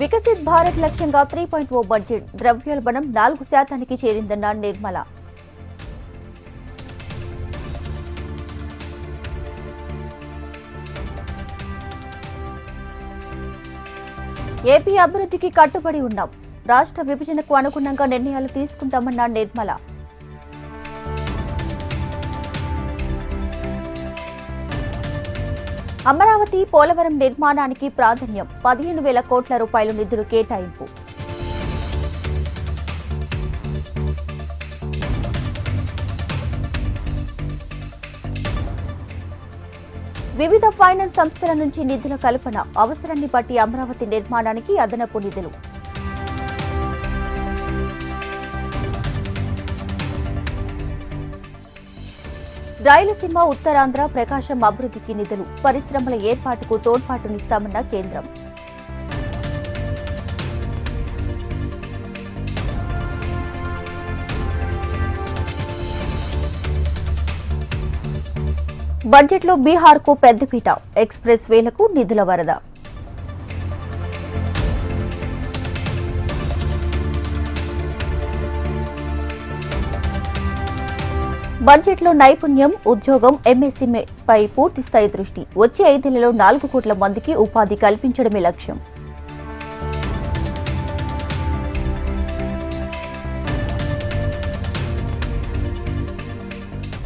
వికసిత్ భారత్ లక్ష్యంగా three point ఓ budget ద్రవ్యోల్బణం నాలుగు శాతానికి చేరిందన్న నిర్మల. ఏపీ అభివృద్ధికి కట్టుబడి ఉన్నాం. రాష్ట్ర విభజనకు అనుగుణంగా నిర్ణయాలు తీసుకుంటామన్న నిర్మల. అమరావతి పోలవరం నిర్మాణానికి ప్రాధాన్యం పదిహేను వేల కోట్ల రూపాయలు నిధులు కేటాయింపు. వివిధ ఫైనాన్స్ సంస్థల నుంచి నిధుల కల్పన అవసరాన్ని బట్టి అమరావతి నిర్మాణానికి అదనపు నిధులు. రాయలసీమ ఉత్తరాంధ్ర ప్రకాశం అభివృద్ధికి నిధులు పరిశ్రమల ఏర్పాటుకు తోడ్పాటునిస్తామన్న కేంద్రం. బడ్జెట్లో బీహార్కు పెద్దపీట ఎక్స్ప్రెస్ వేలకు నిధుల వరద. బడ్జెట్లో నైపుణ్యం ఉద్యోగం ఎంఎస్ఎంఏ పై దృష్టి. వచ్చే ఐదేళ్ళలో నాలుగు కోట్ల మందికి ఉపాధి కల్పించడమే లక్ష్యం.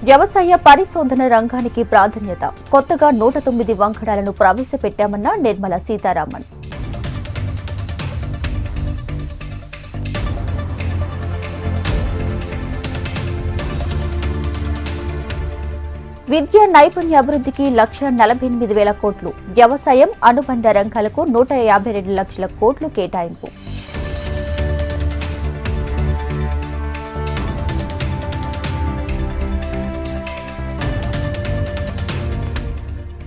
వ్యవసాయ పరిశోధన రంగానికి ప్రాధాన్యత. కొత్తగా నూట తొమ్మిది వంకడాలను ప్రవేశపెట్టామన్న నిర్మల సీతారామన్. విద్య నైపుణ్య అభివృద్ధికి లక్ష నలభై ఎనిమిది వేల కోట్లు. వ్యవసాయం అనుబంధ రంగాలకు నూట యాభై రెండు లక్షల కోట్లు కేటాయింపు.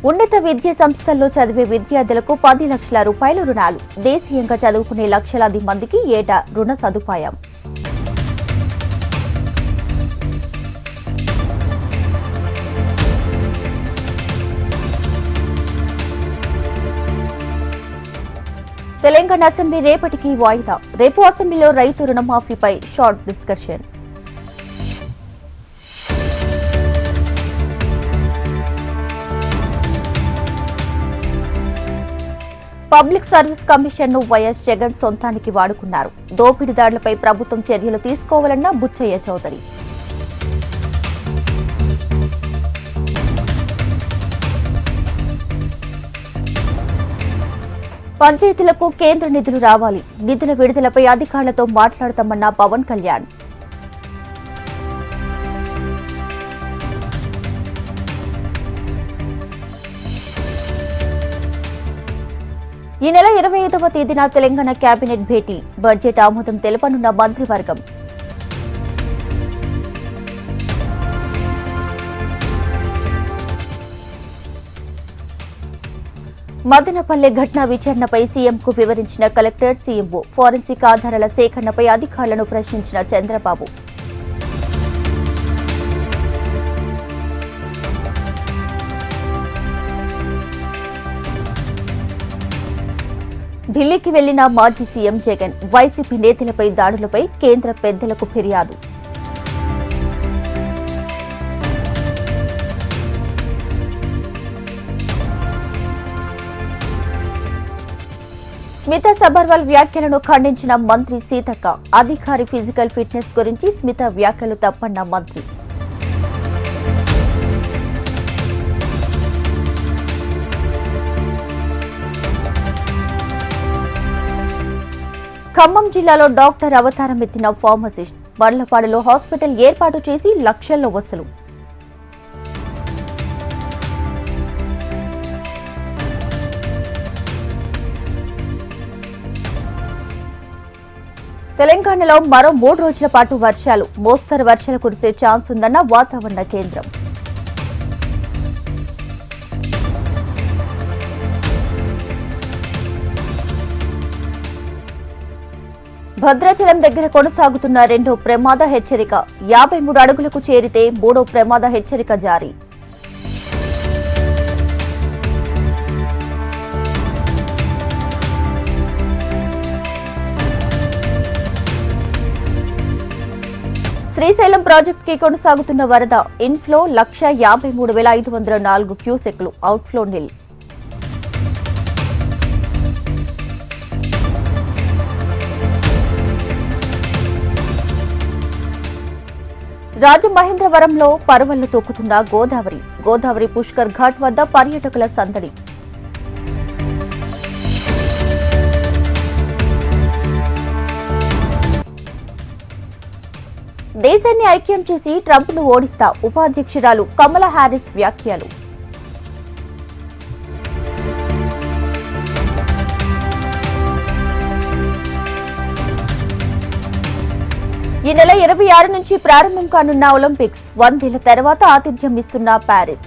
ఉన్నత విద్యా సంస్థల్లో చదివే విద్యార్థులకు పది లక్షల రూపాయల రుణాలు. దేశీయంగా చదువుకునే లక్షలాది మందికి ఏటా రుణ సదుపాయం. తెలంగాణ అసెంబ్లీ రేపటికి వాయిదా. రేపు అసెంబ్లీలో రైతు రుణమాఫీపై షార్ట్ డిస్కషన్. పబ్లిక్ సర్వీస్ కమిషన్ను వైఎస్ జగన్ సొంతానికి వాడుకున్నారు. దోపిడీదారులపై ప్రభుత్వం చర్యలు తీసుకోవాలన్న బుచ్చయ్య చౌదరి. పంచాయతీలకు కేంద్ర నిధులు రావాలి. నిధుల విడుదలపై అధికారులతో మాట్లాడతామన్న పవన్ కళ్యాణ్. ఈ నెల ఇరవై ఐదవ తేదీన తెలంగాణ కేబినెట్ భేటీ. బడ్జెట్ ఆమోదం తెలపనున్న మంత్రివర్గం. మదనపల్లె ఘటన విచారణపై సీఎంకు వివరించిన కలెక్టర్ సీఎంఓ ఫోరెన్సిక్ ఆధారాల సేకరణపై అధికారులను ప్రశ్నించిన చంద్రబాబు. ఢిల్లీకి వెళ్ళిన మాజీ సీఎం జగన్ వైసీపీ నేతలపై దాడులపై కేంద్ర పెద్దలకు ఫిర్యాదు. స్మిత సబర్వాల్ వ్యాఖ్యలను ఖండించిన మంత్రి సీతక్క. అధికారి ఫిజికల్ ఫిట్నెస్ గురించి స్మిత వ్యాఖ్యలు తప్పన్న మంత్రి. ఖమ్మం జిల్లాలో డాక్టర్ అవతారం ఎత్తిన ఫార్మసిస్ట్. బండ్లపాడులో హాస్పిటల్ ఏర్పాటు చేసి లక్షల్లో వసూలు. తెలంగాణలో మరో మూడు రోజుల పాటు వర్షాలు. మోస్తరు వర్షాలు కురిసే ఛాన్స్ ఉందన్న వాతావరణ కేంద్రం. భద్రాచలం దగ్గర కొనసాగుతున్న రెండో ప్రమాద హెచ్చరిక. యాభై మూడు అడుగులకు చేరితే మూడో ప్రమాద హెచ్చరిక జారీ. శ్రీశైలం ప్రాజెక్టుకి కొనసాగుతున్న వరద ఇన్ఫ్లో లక్ష యాభై మూడు వేల ఐదు వందల నాలుగు క్యూసెక్లు అవుట్ఫ్లో నిల్. రాజమహేంద్రవరంలో పరవళ్ళు తొక్కుతున్న గోదావరి. గోదావరి పుష్కర్ ఘాట్ వద్ద పర్యాటకుల సందడి. దేశాన్ని ఐక్యం చేసి ట్రంప్ను ఓడిస్తా ఉపాధ్యక్షురాలు కమలా హ్యారిస్ వ్యాఖ్యలు. ఈ నెల ఇరవై ఆరు నుంచి ప్రారంభం కానున్న ఒలింపిక్స్ వందేళ్ళ తర్వాత ఆతిథ్యం ఇస్తున్న ప్యారిస్.